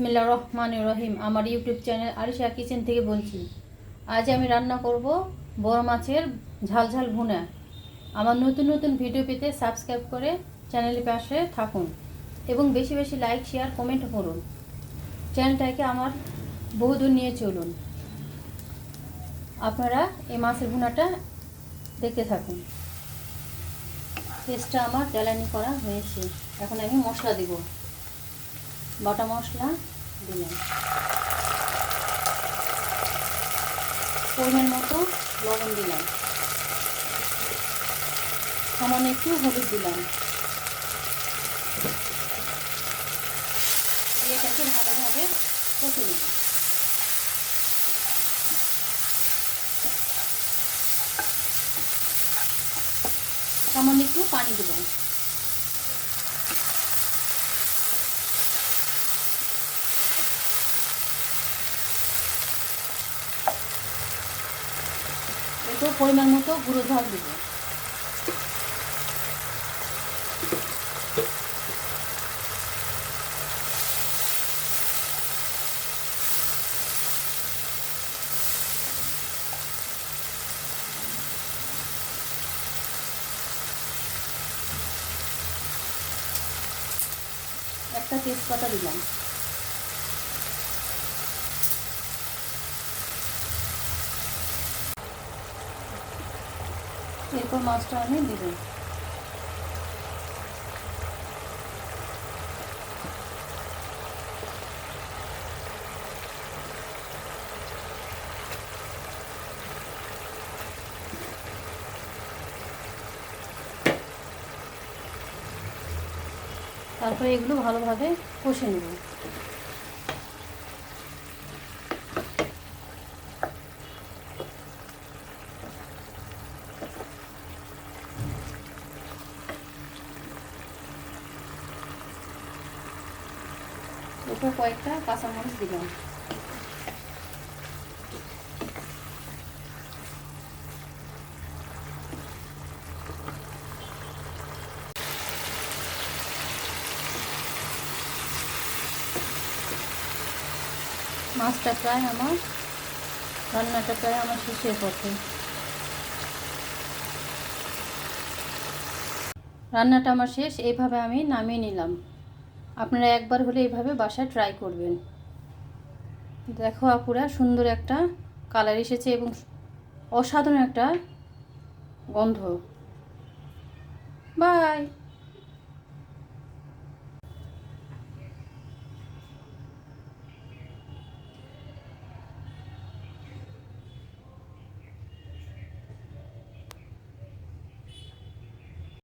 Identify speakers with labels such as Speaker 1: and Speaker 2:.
Speaker 1: বিসমিল্লা রহমান রহিম। আমার YouTube channel Arisha kitchen থেকে বলছি, আজ আমি রান্না করব বড় মাছের ঝাল ঝাল ভুনা। আমার নতুন নতুন ভিডিও পেতে সাবস্ক্রাইব করে চ্যানেলের পাশে থাকুন এবং বেশি বেশি লাইক, শেয়ার, কমেন্ট করুন। চ্যানেলটাকে আমার বহুদূর নিয়ে চলুন। আপনারা এই মাছের ভুনাটা দেখতে থাকুন। পেস্টটা আমার জ্বালানি করা হয়েছে। এখন আমি মশলা দেবো। বাটা মশলা দিলাম পরিমাণ মতো লবণ দিলাম। সামান্য একটু হলুদ দিলাম। দিয়ে এটাকে ভালোভাবে কষে নেব। সামান্য একটু পানি দেবো। একটু পরিমাণ মতো গুঁড়ো ঝাল দিব। একটা তেজপাতা দিলাম। এরপর মাছটা আমি দিব। তারপরে এগুলো ভালোভাবে কষে নেব। এরপর কয়েকটা কাঁচামরিচ দিলাম। মাছটা প্রায় আমার, রান্নাটা প্রায় আমার শেষের পথে। রান্নাটা আমার শেষ, এইভাবে আমি নামিয়ে নিলাম। আপনারা একবার হলে এইভাবে বাসায় ট্রাই করবেন। দেখো আপুরা, সুন্দর একটা কালার এসেছে এবং অসাধারণ একটা গন্ধ। বাই